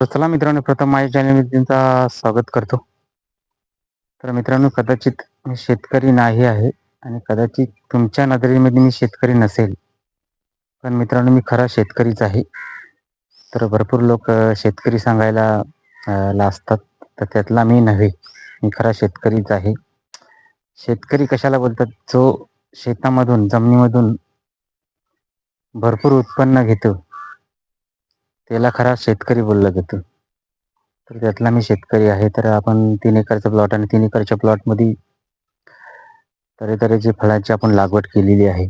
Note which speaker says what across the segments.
Speaker 1: तर चला मित्रांनो प्रथम माझ्या चॅनलमध्ये स्वागत करतो. तर मित्रांनो कदाचित मी शेतकरी नाही आहे आणि कदाचित तुमच्या नजरेमध्ये मी शेतकरी नसेल. पण मित्रांनो मी खरा शेतकरीच आहे. तर भरपूर लोक शेतकरी सांगायला लाजतात. तर त्यातला मी नव्हे मी खरा शेतकरीच आहे. शेतकरी कशाला बोलतात? जो शेतामधून जमिनीमधून भरपूर उत्पन्न घेतो. त्याला खरा शेतकरी बोललं जातं. तर त्यातला मी शेतकरी आहे तर आपण तीन एकरचा प्लॉट आणि तीन एकरच्या प्लॉटमध्ये तऱ्हेतऱ्हेची फळांची आपण लागवड केलेली आहे.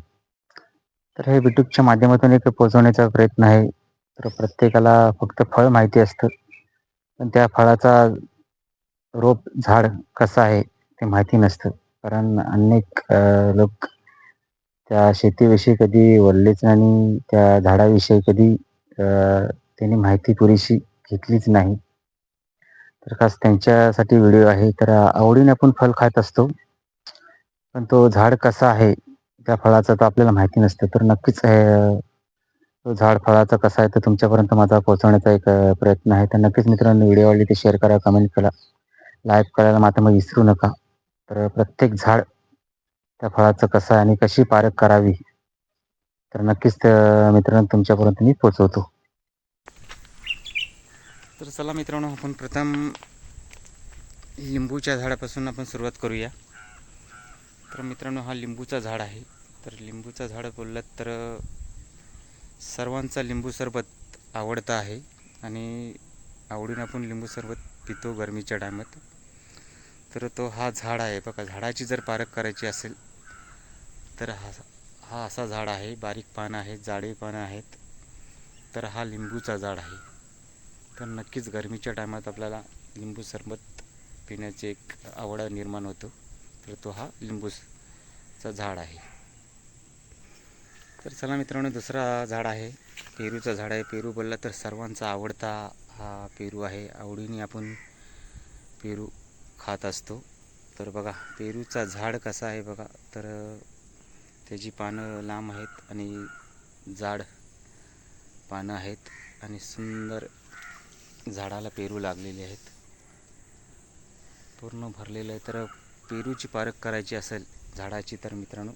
Speaker 1: तर हे युट्यूबच्या माध्यमातून एक पोचवण्याचा प्रयत्न आहे. तर प्रत्येकाला फक्त फळ माहिती असतं. पण त्या फळाचा रोप झाड कसं आहे ते माहिती नसतं. कारण अनेक लोक त्या शेतीविषयी कधी वल्लेच आणि त्या झाडाविषयी कधी त्यांनी माहिती पुरेशी घेतलीच नाही. तर खास त्यांच्यासाठी व्हिडिओ आहे. तर आवडीने आपण फळ खात असतो. पण तो झाड कसा आहे त्या फळाचं तर आपल्याला माहिती नसतं. तर नक्कीच तो झाड फळाचा कसा आहे तर तुमच्यापर्यंत माझा पोहोचवण्याचा एक प्रयत्न आहे. तर नक्कीच मित्रांनो व्हिडिओ आवडली ते शेअर करा कमेंट करा. लाईक करायला मात्र मग विसरू नका. तर प्रत्येक झाड त्या फळाचं कसं आहे आणि कशी पारख करावी तर नक्कीच त्या मित्रांनो तुमच्यापर्यंत मी पोचवतो तर चला मित्रांनो आपण प्रथम लिंबूच्या झाडापासून आपण सुरुवात करूया. तर मित्रांनो हा लिंबूचा झाड आहे. तर लिंबूचा झाड बोललात तर सर्वांचा लिंबू सरबत आवडता आहे. आणि आवडून आपण लिंबू सरबत पितो गरमीच्या टायमात. तर तो हा झाड आहे. बघा झाडाची जर पारख करायची असेल तर हा हा असा झाड आहे. बारीक पानं आहेत जाडे पानं आहेत. तर हा लिंबूचा झाड आहे. तर नक्कीच गरमीच्या टायमात आपल्याला लिंबू सरबत पिण्याची एक आवड निर्माण होतो. तर तो हा लिंबूचा झाड आहे. तर चला मित्रांनो दुसरा झाड आहे पेरूचं झाड आहे. पेरू बोलला तर सर्वांचा आवडता हा पेरू आहे. आवडीने आपण पेरू खात असतो. तर बघा पेरूचा झाड कसा आहे बघा. तर त्याची पानं लांब आहेत आणि जाड पानं आहेत आणि सुंदर झाडाला पेरू लागलेले आहेत. पूर्ण भरलेलं आहे. तर पेरूची पारख करायची असेल झाडाची तर मित्रांनो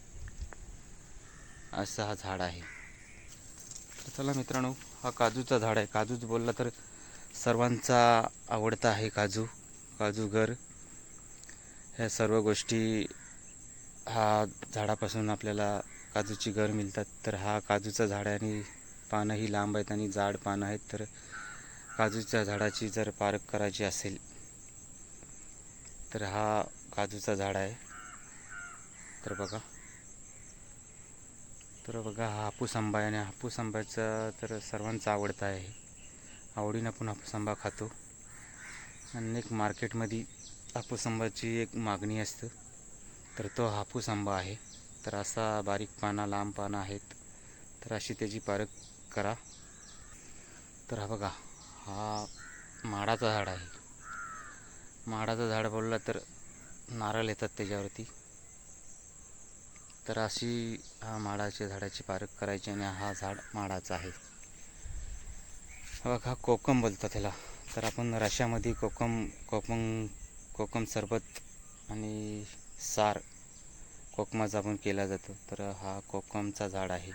Speaker 1: असं हा झाड आहे. चला मित्रांनो हा काजूचा झाड आहे. काजूच बोलला तर सर्वांचा आवडता आहे काजू काजूगर ह्या सर्व गोष्टी हा झाडापासून आपल्याला काजूची घर मिळतात. तर हा काजूचा झाड आहे आणि पानंही लांब आहेत आणि जाड पानं आहेत. तर काजूच्या झाडाची जर पारख करायची असेल तर हा काजूचा झाड आहे. तर बघा. तर बघा हा हापूस आंबा आहे आणि हापूस आंब्याचा तर सर्वांचा आवडता आहे. आवडीनं आपण हापूस आंबा खातो. अनेक मार्केटमध्ये हापूस आंब्याची एक मागणी असतं. तर तो हापूस आंबा आहे. तर असा बारीक पाना लांब पानं आहेत. तर अशी त्याची पारख करा. तर हा बघा. हा माडाचं झाड आहे. माडाचं झाड बोललं तर नारळ येतात त्याच्यावरती. तर अशी हा माडाच्या झाडाची पारख करायची आणि हा झाड माडाचा आहे. हा बघा कोकम बोलतात त्याला. तर आपण रशामध्ये कोकम कोकम कोकम सरबत आणि सार कोकमाचा आपण केला जातो. तर हा कोकमचा झाड आहे.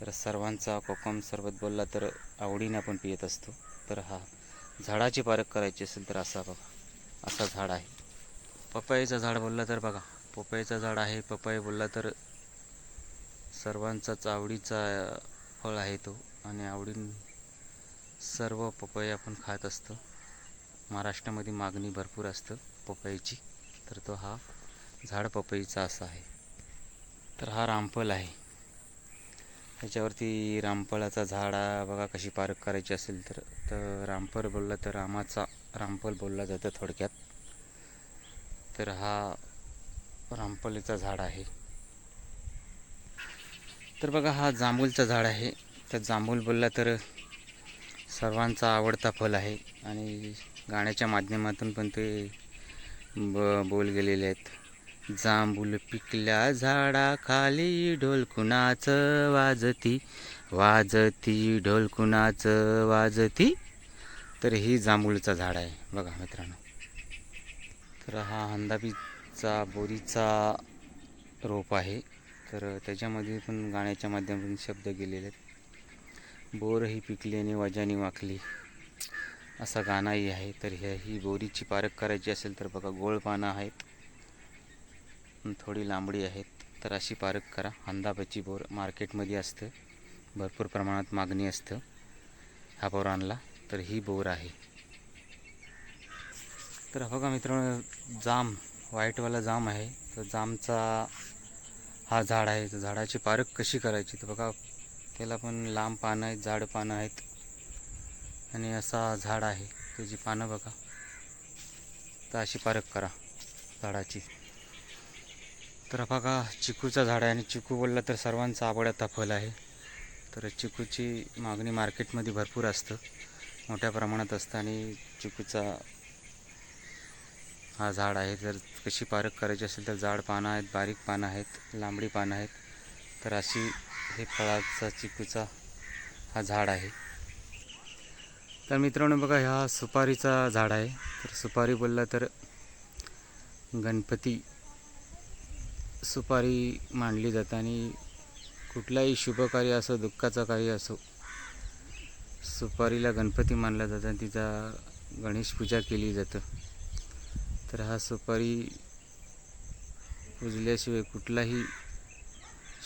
Speaker 1: तर सर्वांचा कोकम सरबत बोलला तर आवडीने आपण पियत असतो. तर हा झाडाची पारख करायची असेल तर असा बघा असा झाड आहे. पपईचं झाड बोलला तर बघा पपईचं झाड आहे पपई बोलला तर सर्वांचाच आवडीचा फळ आहे तो. आणि आवडीन सर्व पपई आपण खात असतो. महाराष्ट्रामध्ये मागणी भरपूर असतं पपईची. तर तो हा झाड पपईचा असा आहे. तर हा रामफल आहे. याच्यावरती रामफळाचा झाड बघा कशी पारख करायची असेल तर तर रामफळ बोलला तर रामाचा रामफल बोलला जातं थोडक्यात. तर हा रामफलीचा झाड आहे. तर बघा हा जांभूलचा झाड आहे. तर जांभूल बोलला तर सर्वांचा आवडता फल आहे आणि गाण्याच्या माध्यमातून पण ते ब बोल गेलेले आहेत. जांभूल पिकल्या झाडाखाली ढोलकुणाचं वाजती वाजती ढोलकुणाचं वाजती. तर ही जांभूळचं झाड आहे बघा मित्रांनो. तर हा हंदाबीचा बोरीचा रोप आहे. तर त्याच्यामध्ये पण गाण्याच्या माध्यमातून शब्द गेलेले आहेत. बोर ही पिकली आणि वजानी वाकली. असा गाणाही आहे. तर ह्या ही बोरीची पारख करायची असेल तर बघा गोळ पानं आहेत. थोडी लांबडी आहेत. तर अशी पारख करा. हंदाबाची बोर मार्केटमध्ये असतं. भरपूर प्रमाणात मागणी असतं. हा बोर आणला तर ही बोर आहे. तर बघा मित्रांनो जाम व्हाईटवाला जाम आहे. तर जामचा हा झाड आहे. तर झाडाची पारख कशी करायची? तर बघा त्याला पण लांब पानं आहेत जाड पानं आहेत. आणि असा झाड आहे. त्याची पानं बघा. तर अशी पारख करा झाडाची. तर बघा चिकूचा झाड आहे आणि चिकू बोलला तर सर्वांचा आवडता फल आहे. तर चिकूची मागणी मार्केटमध्ये भरपूर असतं मोठ्या प्रमाणात असतं आणि चिकूचा हा झाड आहे. जर कशी पारख करायची असेल तर जाड पानं आहेत बारीक पानं आहेत लांबडी पानं आहेत. तर अशी हे फळाचा चिकूचा हा झाड आहे. तर मित्रांनो बघा ह्या सुपारीचा झाड आहे. तर सुपारी बोलला तर गणपती सुपारी मांडली जाते आणि कुठलाही शुभकार्य असो दुःखाचं कार्य असो सुपारीला गणपती मानला जातं आणि तिचा गणेश पूजा केली जातं. तर हा सुपारी पुजल्याशिवाय कुठलाही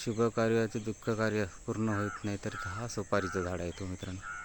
Speaker 1: शुभ कार्य ते दुःख कार्य पूर्ण होत नाही. तर हा सुपारीचं झाड आहे तो मित्रांनो.